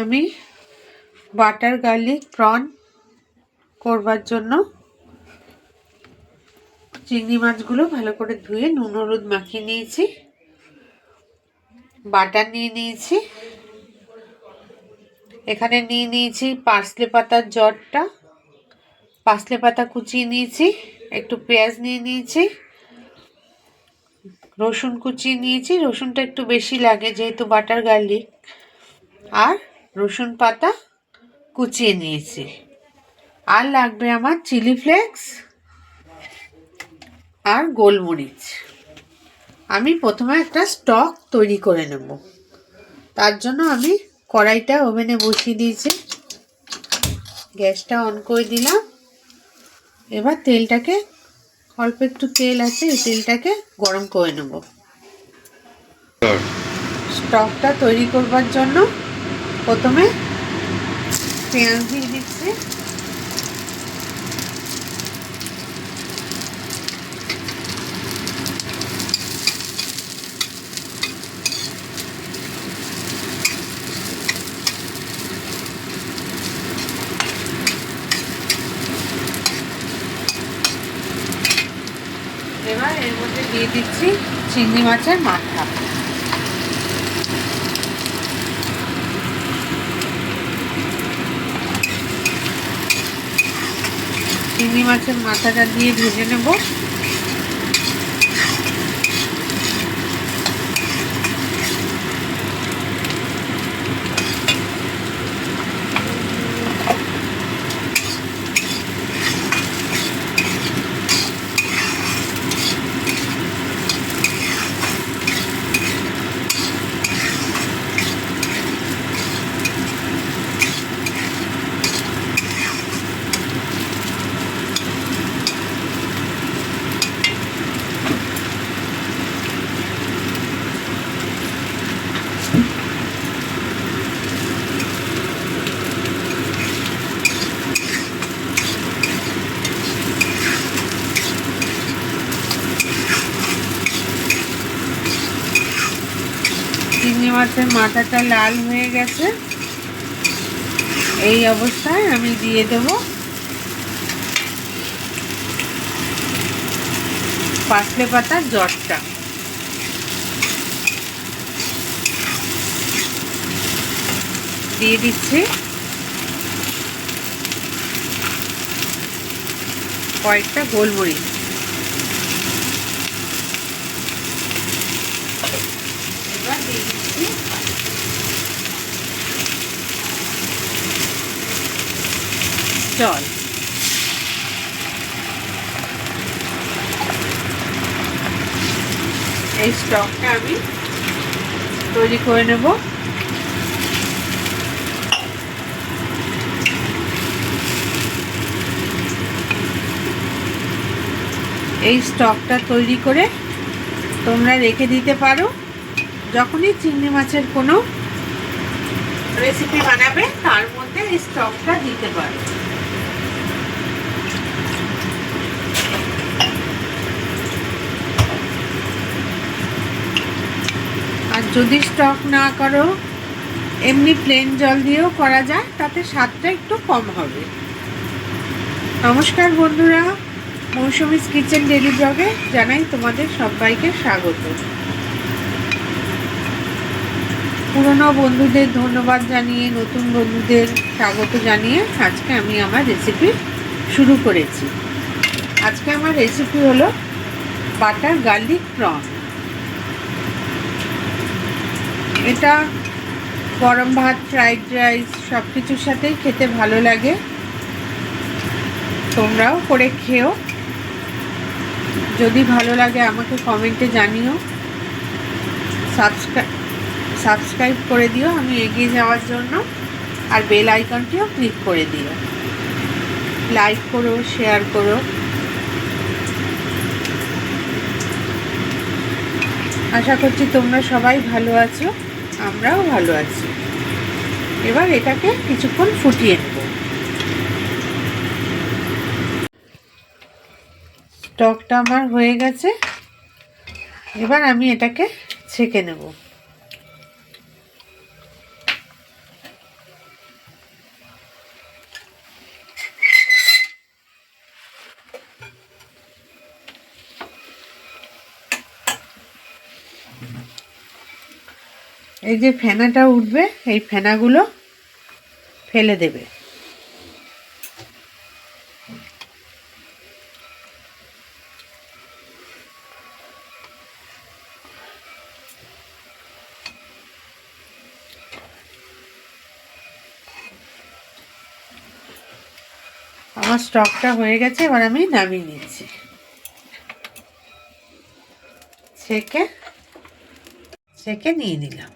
আমি butter garlic prawn করবার জন্য চিংড়ি মাছগুলো ভালো করে ধুয়ে নুন, হলুদ মাখিয়ে নিয়েছি। বাটার নিয়ে নিয়েছি। এখানে নিয়ে নিয়েছি পার্সলে পাতার জটটা। পার্সলে পাতা কুচিয়ে নিয়েছি, একটু পেঁয়াজ নিয়ে নিয়েছি। রসুন কুচিয়ে নিয়েছি, রসুনটা একটু বেশি লাগে যেহেতু বাটার গার্লিক। আর রসুন পাতা কুচিয়ে নিয়েছি। আর লাগবে আমার চিলি ফ্লেক্স আর গোলমরিচ। আমি প্রথমে একটা স্টক তৈরি করে নেব। তার জন্য আমি কড়াইটা ওভেনে বসিয়ে দিয়েছি। গ্যাসটা অন করে দিলাম। এবার তেলটাকে, অল্প একটু তেল আছে, এই তেলটাকে গরম করে নেব। স্টকটা তৈরি করবার জন্য প্রথমে পেঁয়াজ দিয়ে দিচ্ছি। এবার এর মধ্যে দিয়ে দিচ্ছি চিংড়ি মাছের মাথা। চিংড়ি মাছের মাথাটা দিয়ে ভেজে নেব চিংড়ি মাছের মাথাটা লাল হয়ে গেছে। এই অবস্থায় আমি দিয়ে দেব। পাতলে পাতার জটটা। দিয়ে দিচ্ছি। কয়েকটা গোলমরিচ এবার দিয়ে দিচ্ছি জল এই স্টকটা আমি তৈরি করে নেব। এই স্টকটা তৈরি করে তোমরা রেখে দিতে পারো। যখনই চিংড়ি মাছের কোনো রেসিপি বানাবে, তার মধ্যে এই স্টকটা দিতে পারো। যদি স্টক না করো, এমনি প্লেন জল দিয়েও করা যায়, তাতে স্বাদটা একটু কম হবে। নমস্কার বন্ধুরা, মৌসুমিস কিচেন ডেলি ব্লগে জানাই তোমাদের সবাইকে স্বাগত। পুরনো বন্ধুদের ধন্যবাদ জানিয়ে, নতুন বন্ধুদের স্বাগত জানিয়ে আজকে আমি আমার রেসিপি শুরু করেছি। আজকে আমার রেসিপি হলো বাটার গার্লিক প্রন। এটা গরম ভাত ফ্রাইড রাইস সব কিছুর সাথেই খেতে ভালো লাগে। তোমরাও করে খেও। যদি ভালো লাগে আমাকে কমেন্টে জানিও। সাবস্ক্রাইব সাবস্ক্রাইব করে দিও, আমি এগিয়ে যাওয়ার জন্য। আর বেল আইকনটিও ক্লিক করে দিও। লাইক করো শেয়ার করো। আশা করছি তোমরা সবাই ভালো আছো। আমরাও ভালো আছি। এবার এটাকে কিছুক্ষণ ফুটিয়ে নেব। টকটা আমার হয়ে গেছে। এবার আমি এটাকে ছেঁকে নেব। এই যে ফেনাটা উঠবে, এই ফেনাগুলো ফেলে দেবে। আমার স্টকটা হয়ে গেছে, এবার আমি নামিয়ে নিচ্ছি। ছেঁকে ছেঁকে নিয়ে নিলাম।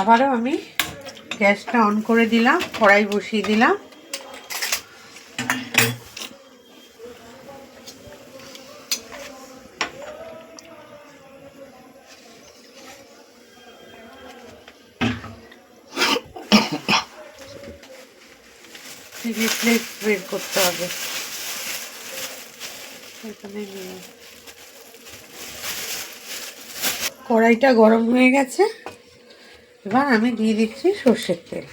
আবারও আমি গ্যাসটা অন করে দিলাম, কড়াই বসিয়ে দিলাম। বের করতে হবে। কড়াইটা গরম হয়ে গেছে। এবার আমি দিয়ে দিচ্ছি সর্ষের তেল।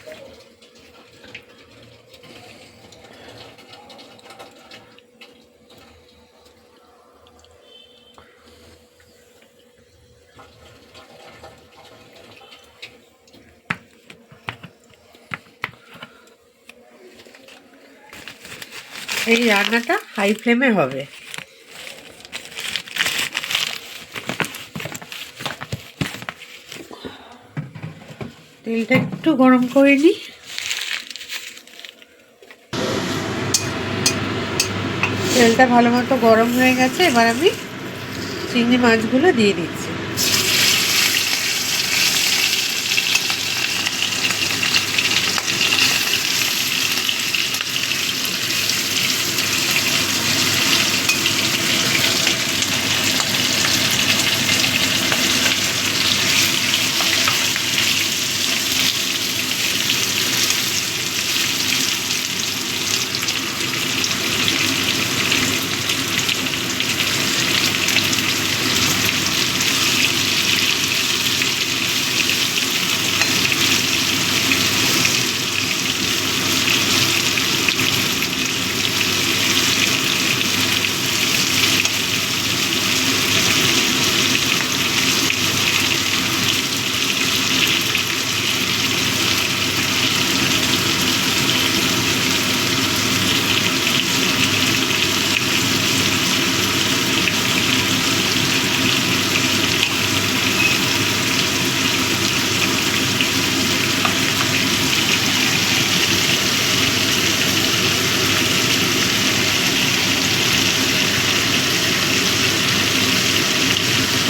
এই রান্নাটা হাই ফ্লেমে হবে। তেলটা একটু গরম করে নিই। তেলটা ভালো মতো গরম হয়ে গেছে, এবার আমি চিংড়ি মাছগুলো দিয়ে দিচ্ছি।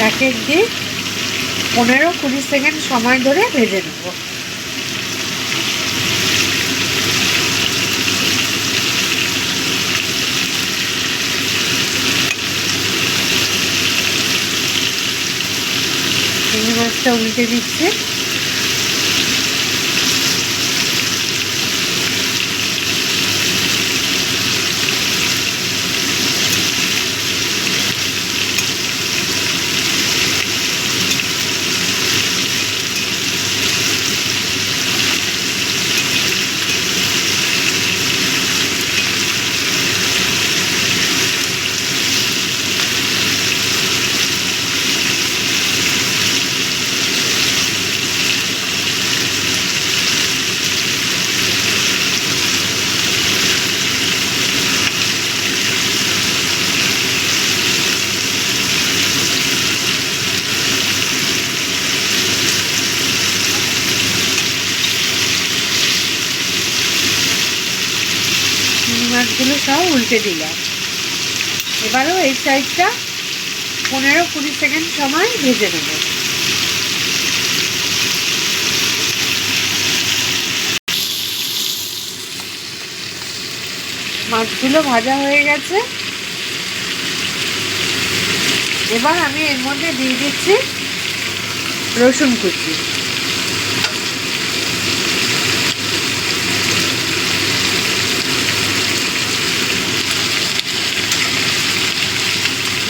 এক এক দিয়ে পনেরো কুড়ি সেকেন্ড সময় ধরে ভেজে নেব। চিংড়ি মাছটা উল্টে দিচ্ছে। মাছগুলো সব উল্টে দিলাম। এবারও এই সাইডটা পনেরো কুড়ি সেকেন্ড সময় ভেজে নেব। মাছগুলো ভাজা হয়ে গেছে। এবার আমি এর মধ্যে দিয়ে দিচ্ছি রসুন কুচি।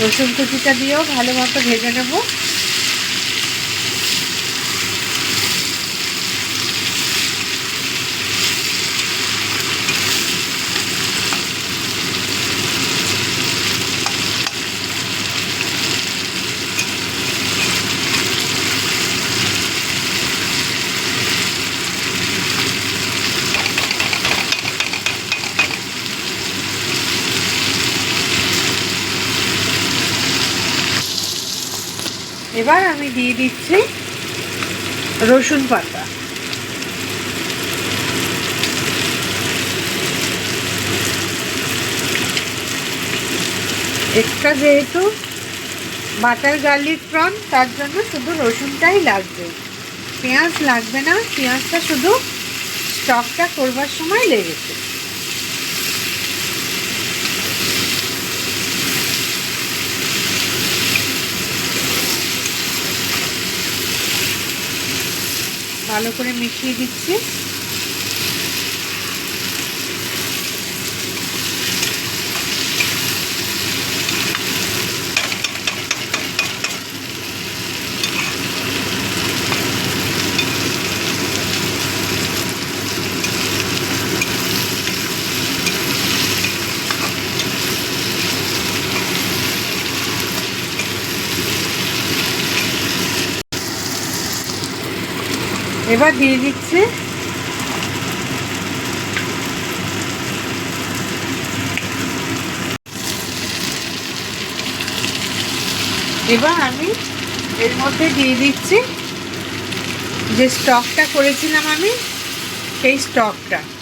রসুন কুচিটা দিয়েও ভালো মতো ভেজে নেব। এবার আমি দিয়ে দিচ্ছি রসুন পাতা। এক্সট্রা যেহেতু বাটার গার্লিক প্রন তার জন্য শুধু রসুনটাই লাগবে। পেঁয়াজ লাগবে না, পেঁয়াজটা শুধু স্টকটা করবার সময় লেগেছে। ভালো করে মিশিয়ে দিচ্ছি। এবার দিয়ে দিচ্ছি। এবার আমি এর মধ্যে দিয়ে দিচ্ছি। যে স্টকটা করেছিলাম আমি, সেই স্টকটা।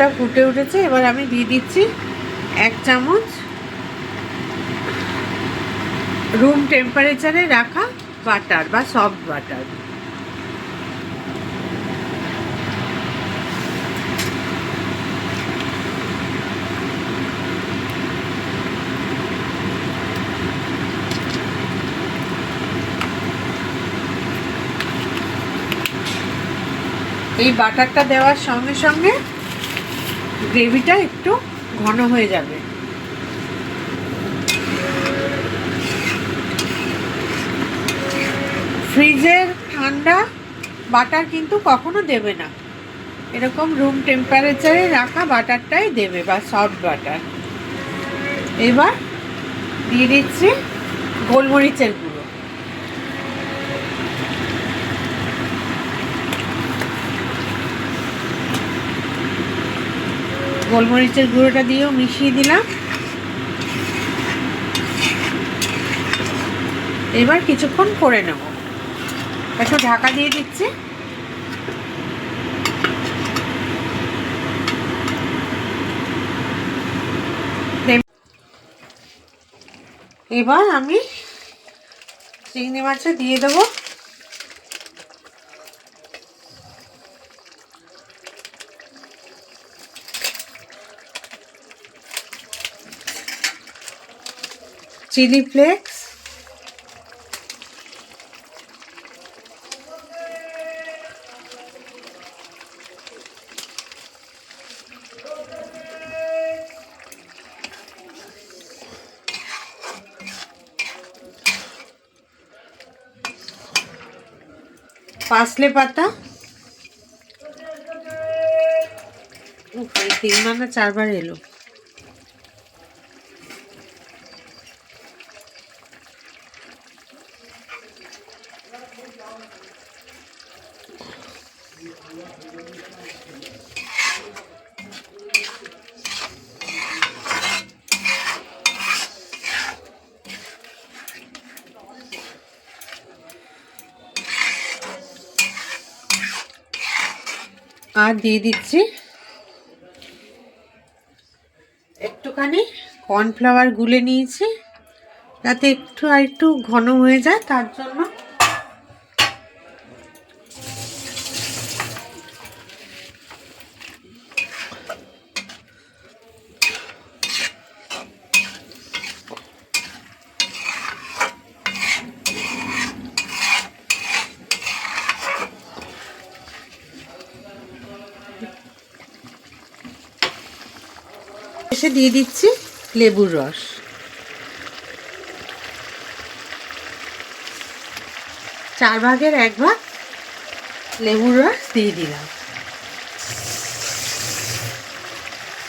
ঝোলটা ফুটে উঠেছে, এবার আমি দিয়ে দিচ্ছি এক চামচ রুম টেম্পারেচারে রাখা বাটার বা সফট বাটার এই বাটারটা দেওয়ার সঙ্গে সঙ্গে গ্রেভিটা একটু ঘন হয়ে যাবে। ফ্রিজের ঠান্ডা বাটার কিন্তু কখনো দেবে না। এরকম রুম টেম্পারেচারে রাখা বাটারটাই দেবে বা সফট বাটার এবার দিয়ে দিচ্ছি গোলমরিচের গুঁড়ো। গোলমরিচের গুঁড়োটা দিয়েও মিশিয়ে দিলাম। এবার কিছুক্ষণ করে নেব। একটু ঢাকা দিয়ে দিচ্ছি। এবার আমি চিংড়ি মাছটা দিয়ে দেবো। Chilli flakes. পাসলে পাতা। এই তিনবার না চারবার এলো। আর দিয়ে দিচ্ছি একটুখানি কর্নফ্লাওয়ার গুলে নিয়েছি, যাতে একটু আর একটু ঘন হয়ে যায়, তার জন্য এসে দিয়ে দিচ্ছি লেবুর রস। চার ভাগের এক ভাগ লেবুর রস দিয়ে দিলাম।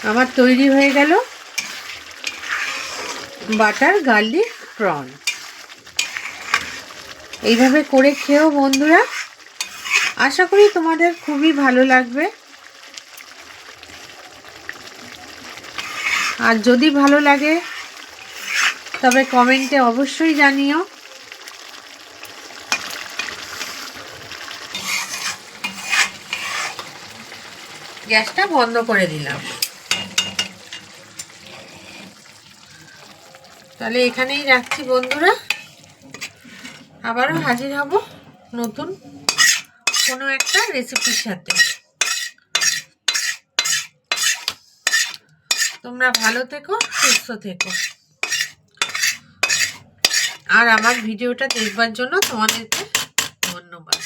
আমার তৈরি হয়ে গেল বাটার গার্লিক প্রন। এইভাবে করে খেয়েও বন্ধুরা, আশা করি তোমাদের খুবই ভালো লাগবে। আর যদি ভালো লাগে, তবে কমেন্টে অবশ্যই জানিও। গ্যাসটা বন্ধ করে দিলাম। তাহলে এখানেই রাখছি বন্ধুরা। আবারও হাজির হব নতুন কোনো একটা রেসিপির সাথে। তোমরা ভালো থেকো সুস্থ থেকো। আর আমার ভিডিওটা দেখবার জন্য তোমাদেরকে ধন্যবাদ।